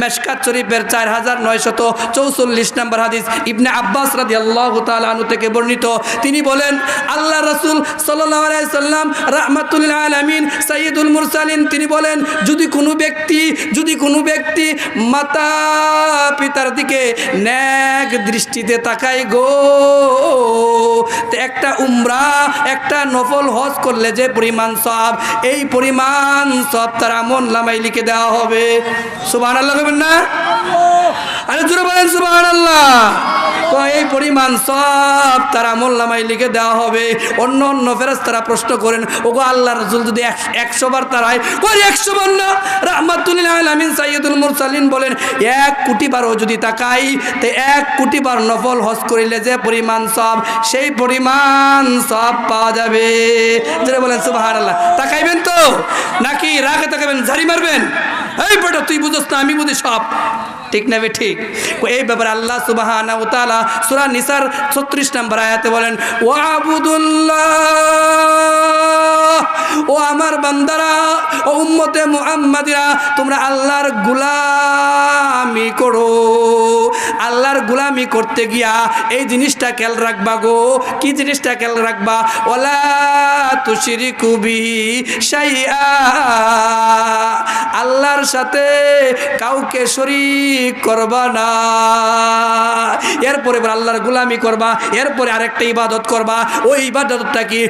মেশকাত শরীফের চার হাজার নয়শত চৌচল্লিশ নম্বর হাদিস ইবনে আব্বাস রাদি আল্লাহ তালু থেকে বর্ণিত। তিনি বলেন আল্লাহ রসুল সাল্লাম রহমাতুল্লাহ আলমিন সঈদুল মুরসালিন, তিনি বলেন, যদি কোনো ব্যক্তি, যদি কোনো ব্যক্তি মাতা পিতার দিকে ন্যাক দৃষ্টিতে তাকায় গো একটা উমরা, একটা নফল হজ করলে যে পরিমাণ সব, এই পরিমাণ সব তার আমন লামাই লিখে দেওয়া হবে। আরে জোরে বলেন সুবাহ আল্লাহ তো এই পরিমাণ সব তার আমল লিখে দেওয়া হবে। অন্য অন্য ফেরাজ তারা প্রশ্ন করেন, ওগো আল্লাহ রসুল যদি একশ- বার তারাই কই একশো বার না? রহমাতুল্লাহ আলমিন সাইয়দুল মুরসালিন বলেন, এক কোটি বারও যদি তাকাই, তে এক কোটি বার নফল হজ করিলে যে পরিমাণ সব, সেই পরিমাণ সব পাওয়া যাবে। যেটা বলেন সুবাহ আল্লাহ তাকাইবেন তো? নাকি রাগে তাকাবেন ঝাড়ি মারবেন? এই বেটা, তুই বুঝোস না, আমি বুঝি সব। ঠিক না বে, ঠিক। এই ব্যাপারে আল্লাহ সুবাহানা উতালা সুরা নিসার ছত্রিশ নম্বর আয়াতে বলেন ও আবুদুল্লাহ ও আমার বান্দারা, ও উম্মতে মুহাম্মাদিরা, তোমরা আল্লাহর গুলামি করো। আল্লাহর গুলামি করতে গিয়া এই জিনিসটা খেয়াল রাখবা গো। কি জিনিসটা খেয়াল রাখবা? ওলা তুশিরি কুবি আল্লাহর সাথে কাউকে শরিক করবা না। এরপরে এবার আল্লাহর গুলামি করবা, এরপরে আরেকটা ইবাদত করবা। ওই ইবাদতটা কি?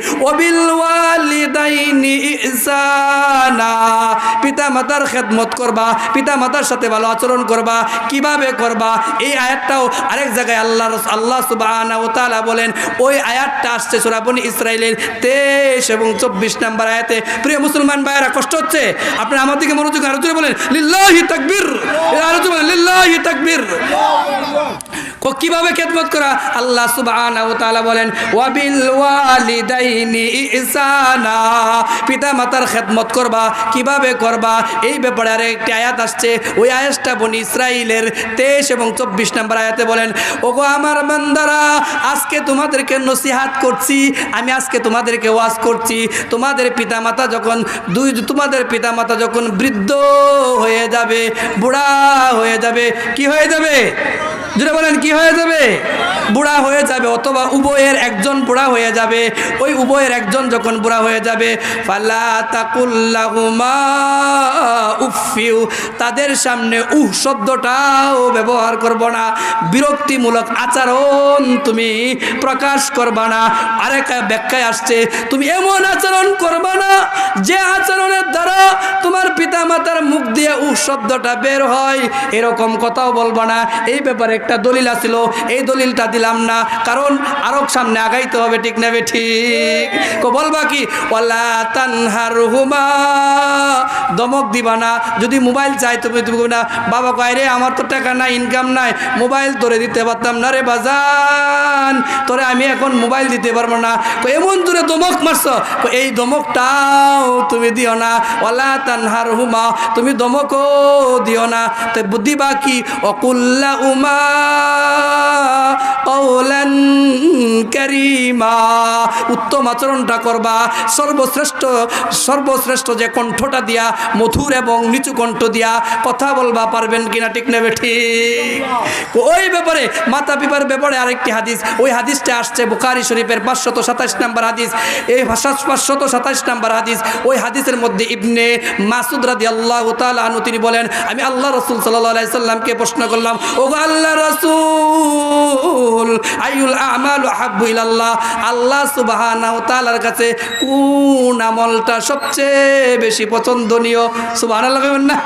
ওয়ালিদাইনি পিতা মাতার খেদমত করবা পিতা মাতার সাথে ভালো আচরণ করবা। কীভাবে করবা? এই আয়াতটাও আরেক জায়গায় আল্লাহ আল্লাহ সুবাহ বলেন, ওই আয়াতটা আসছে সুরাবনি ইসরায়েলের তেইশ এবং 24 নম্বর আয়াতে। প্রিয় মুসলমান ভাইয়েরা, কষ্ট হচ্ছে? আপনি আমার দিকে মনোযোগ আরও বলেন, লিল্লাহি তাকবীর। আরও বলেন, লিল্লাহি তাকবীর। কো কীভাবে খেদমত করা? আল্লাহ তাআলা বলেন, ওয়াবিল পিতা মাতার খেদমত করবা, কীভাবে করবা? এই ব্যাপারে আর একটি আয়াত আসছে। ওই আয়াতটা বনি ইসরাইলের তেইশ এবং চব্বিশ নম্বর আয়াতে বলেন, ওগো আমার বান্দারা, আজকে তোমাদেরকে নসিহাত করছি, আমি আজকে তোমাদেরকে ওয়াজ করছি। তোমাদের পিতা মাতা যখন দুই, তোমাদের পিতা মাতা যখন বৃদ্ধ হয়ে যাবে, বুড়া হয়ে যাবে, কি হয়ে যাবে? যেটা বলেন কি হয়ে যাবে? বুড়া হয়ে যাবে অথবা উভয়ের একজন বুড়া হয়ে যাবে। ওই উভয়ের একজন যখন বুড়া হয়ে যাবে, ফালা তাকুল্লাহুমা উফিউ তাদের সামনে উহ শব্দটাও ব্যবহার করব না। বিরক্তিমূলক আচরণ তুমি প্রকাশ করবা না। আরেক ব্যাখ্যায় আসছে, তুমি এমন আচরণ করবা না যে আচরণের দ্বারা তোমার পিতা মাতার মুখ দিয়ে উহ শব্দটা বের হয়। এরকম কথাও বলব না। এই ব্যাপারে একটা দলিল আছিল। এই দলিলটা দিলাম না, কারণ আরও সামনে আগাইতে হবে, ঠিক নেবে ঠিক? কো বলবা কি? ওয়ালা তানহার হুমা দমক দিবা না, যদি মোবাইল চাই তুমি তুমি না, বাবা কয় রে, আমার তো টাকা নাই ইনকাম নাই, মোবাইল তোরে দিতে পারতাম না রে বাজান, তোরে আমি এখন মোবাইল দিতে পারব না। এমন দূরে দমক মারছ এই দমকটাও তুমি দিও না, ওয়ালা তানহার হুমা তুমি দমকও দিও না। তো বুদ্ধি বাকি অকুল্লা উমা কৌলান করিমা। উত্তম আচরণটা করবা। সর্বশ্রেষ্ঠ সর্বশ্রেষ্ঠ যে কণ্ঠটা দিয়া, মধুর এবং নিচু কণ্ঠ দিয়া কথা বলবা পারবেন কিনা ঠিক নেবে ঠিক? ওই ব্যাপারে, মাতা পিপার ব্যাপারে আরেকটি হাদিস। ওই হাদিসটা আসছে বুখারি শরীফের পাঁচশত সাতাশ নাম্বার হাদিস। এই পাঁচশত সাতাশ নাম্বার হাদিস, ওই হাদিসের মধ্যে ইবনে মাসুদ রাদি আল্লাহ আনু তিনি বলেন, আমি আল্লাহ রসুল সাল্লাহ সাল্লামকে প্রশ্ন করলাম ও আল্লাহ রসুল আইউল আমাল হাব্বু ইলাল্লাহ। আল্লাহ সুবহানাহু তাআলার কাছে কোন আমলটা সবচেয়ে বেশি পছন্দনীয়? সুবহানাল্লাহ বলেন না।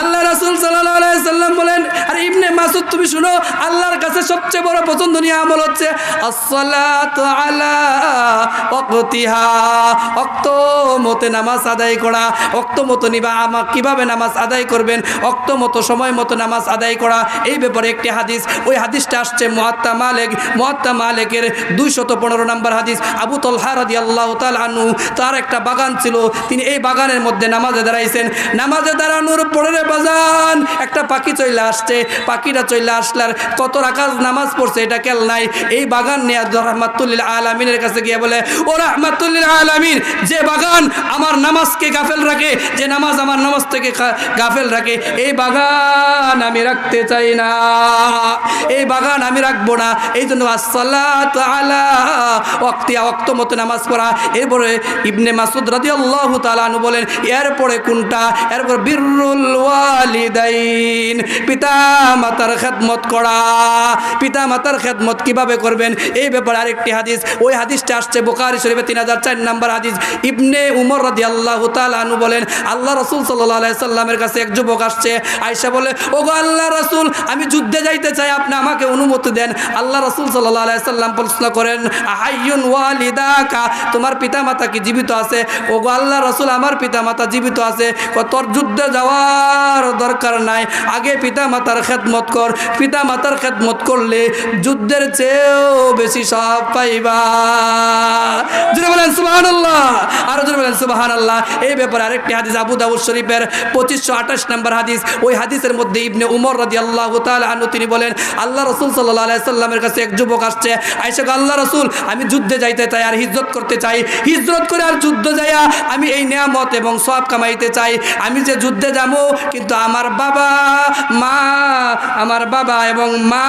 আল্লাহ রাসূল সাল্লাল্লাহু আলাইহি সাল্লাম বলেন, আর ইবনে মাসুদ, তুমি শুনো আল্লাহর কাছে সবচেয়ে বড় পছন্দনীয় আমল হচ্ছে মতে নামাজ আদায় করা ওয়াক্ত মতো নিবা আমা নামাজ আদায় করবেন ওয়াক্ত মতো সময় মতো নামাজ আদায় করা, এই ব্যাপারে একটি হাদিস। ওই হাদিসটা আসছে মুয়াত্তা মালিক, মুয়াত্তা মালিকের দুইশত পনেরো নম্বর হাদিস। আবু তলহা রাদি আল্লাহ তার একটা বাগান ছিল, তিনি এই বাগানের মধ্যে নামাজে দাঁড়াইছেন। নামাজে দাঁড়ানোর পরে বাজান একটা পাখি চলে আসছে, পাখিটা চলে আসলার কত রাকাজ নামাজ পড়ছে, এটা কেল নাই। এই বাগান নিয়ে রহমাতুল্লিল আলমিনের কাছে গিয়ে বলে, ও রহমাতুল্লিল আলমিন, যে বাগান আমার নামাজকে গাফেল রাখে, যে নামাজ আমার নামাজ থেকে গাফেল রাখে, এই বাগান আমি রাখতে চাই না। এই বাগান আমি রাখব না। এই জন্য অক্তিয়া অক্ত মতো নামাজ পড়া। এরপরে ইবনে মাসুদ রাজি আল্লাহ তালানু বলেন, এরপরে কোনটা? এরপর বিরুল পিতা মাতার খেদমত করা। পিতা মাতার খেদমত কীভাবে করবেন? এই ব্যাপারে আরেকটি হাদিস। ওই হাদিসটা আসছে বোকারি শরীফে তিন হাজার চার নম্বর হাদিস। ইবনে উমর রাজি আল্লাহ তালানু বলেন, আল্লাহ রসুল সাল্লাহ সাল্লামের কাছে এক যুবক আসছে আয়সা বলে ও গো আল্লাহ রসুল, আমি যুদ্ধে যাইতে চাই, আপনি আমাকে অনুমতি দেন। আল্লাহ রসুল সাল্লাহ সাল্লাম প্রশ্ন করেন হাইয়ুন ওয়ালিদাকা? তোমার পিতা মাতা কি জীবিত আছে? ও গো আল্লাহ রসুল, আমার পিতা মাতা জীবিত আছে। তোর যুদ্ধে যাওয়ার দরকার নাই। আগে পিতা মাতার খেদমত কর। পিতা মাতার খেদমত করলে যুদ্ধের চেয়েও বেশি সব পাইবা। জুড়ে বলেন সুবাহান আল্লাহ আরও জুড়ে বলেন সুবাহান আল্লাহ এই ব্যাপারে আরেকটি হাদিস আবু দাউদ শরীফের পঁচিশশো আঠাশ নম্বর হাদিস। ওই হাদিসের মধ্যে ইবনে উমর রাদি আল্লাহ আনু তিনি বলেন, আল্লাহ রসুল সাল্লাহ সাল্লামের কাছে এক যুবক আসছে। আইসা আল্লাহ রসুল, আমি যুদ্ধে যাইতে চাই আর হিজরত করতে চাই। হিজরত করে আর যুদ্ধ যাইয়া আমি এই নিয়ামত এবং সব কামাইতে চাই। আমি যে যুদ্ধে যাব, কিন্তু আমার বাবা, মা, আমার বাবা এবং মা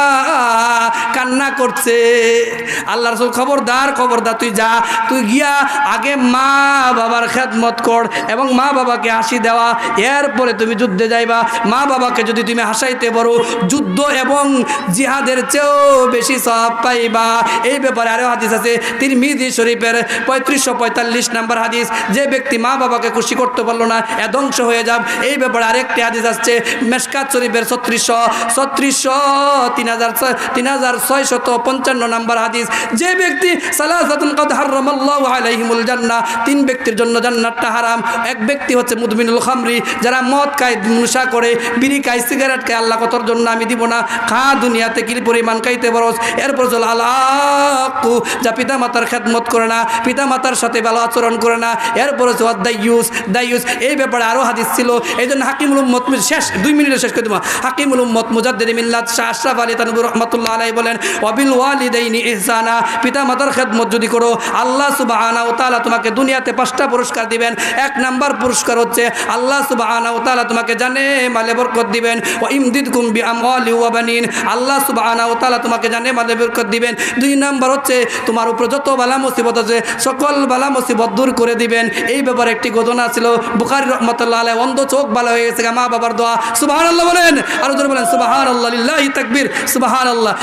কান্না করছে। আল্লাহ রসুল খবরদার খবরদার, তুই যা, তুই গিয়া আগে মা বাবার খেদমত কর এবং মা বাবাকে হাসি দেওয়া। এরপরে তুমি যুদ্ধে যাইবা। মা বাবাকে যদি তুমি হাসাইতে পারো, যুদ্ধ এবং জিহাদের চেয়েও বেশি সব পাইবা। এই ব্যাপারে আরও হাদিস আছে। তিনি মিদি শরীফের পঁয়ত্রিশশো পঁয়তাল্লিশ নাম্বার হাদিস, যে ব্যক্তি মা বাবাকে খুশি করতে পারল না, এ ধ্বংস হয়ে যাব। এই ব্যাপারে আরেকটি হাদিস আসছে মেসকাত শরীফের ছত্রিশশো ছত্রিশশো, তিন হাজার তিন হাজার ছয়শত পঞ্চান্ন নাম্বার হাদিস। যে ব্যক্তি তিন ব্যক্তির জন্য জান্নাতটা হারাম। এক ব্যক্তি হচ্ছে মুদমিনুল খামরি, যারা মদ খায় করে, বিড়ি সিগারেট আল্লাহ কতর জন্য আমি দিব না? খা, দুনিয়াতে কি পরিমাণ খাইতে বরস? এরপর চল যা পিতা মাতার খেদমত করে না পিতা মাতার সাথে ভালো আচরণ করে না। এরপর হচ্ছে দাইয়ুস এই ব্যাপারে আরও হাদিস ছিল। এই জন্য হাকিমুল শেষ, দুই মিনিটে শেষ করে দেবো। হাকিমুল উম্মত মুজাদ্দিদ শাহ আশরাফ আলী তানবুর রহমতুল্লাহ আলাই বলেন অবিল ওয়ালিদাইনি ইহসানা। পিতা মাতার খেদমত যদি করো, আল্লাহ সুবাহানা ও তাআলা তোমাকে দুনিয়াতে পাঁচটা পুরস্কার দিবেন। এক নাম্বার পুরস্কার হচ্ছে, আল্লাহ তাআলা তোমাকে জানে মালে বরকত দিবেন। ও ইমদিদ কুম্বি আমওয়ালি ওয়া বানিন। আল্লাহ তাআলা তোমাকে জানে মালে বরকত দিবেন। দুই নাম্বার হচ্ছে, তোমার উপরে যত বালা মুসিবত আছে, সকল বালা মুসিবত দূর করে দিবেন। এই ব্যাপারে একটি ঘটনা ছিল, বুখারি রহমতুল্লাহ আলাই অন্ধ চোখ ভালো হয়ে গেছে মা বাবার দোয়া। সুবাহান আল্লাহ বলেন, আরও বলেন সুবাহান আল্লাহ তাকবীর সুবাহান আল্লাহ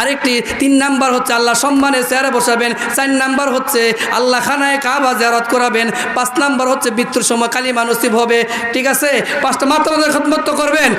আরেকটি, তিন নাম্বার হচ্ছে আল্লাহ সম্মানে চেয়ারে বসাবেন, চার নাম্বার হচ্ছে আল্লাহ খানায় কাবা জারত করাবেন, পাঁচ নাম্বার হচ্ছে মৃত্যুর সময় কালী মানসিব হবে, ঠিক আছে? পাঁচটা মাত্রা খতমত করবেন।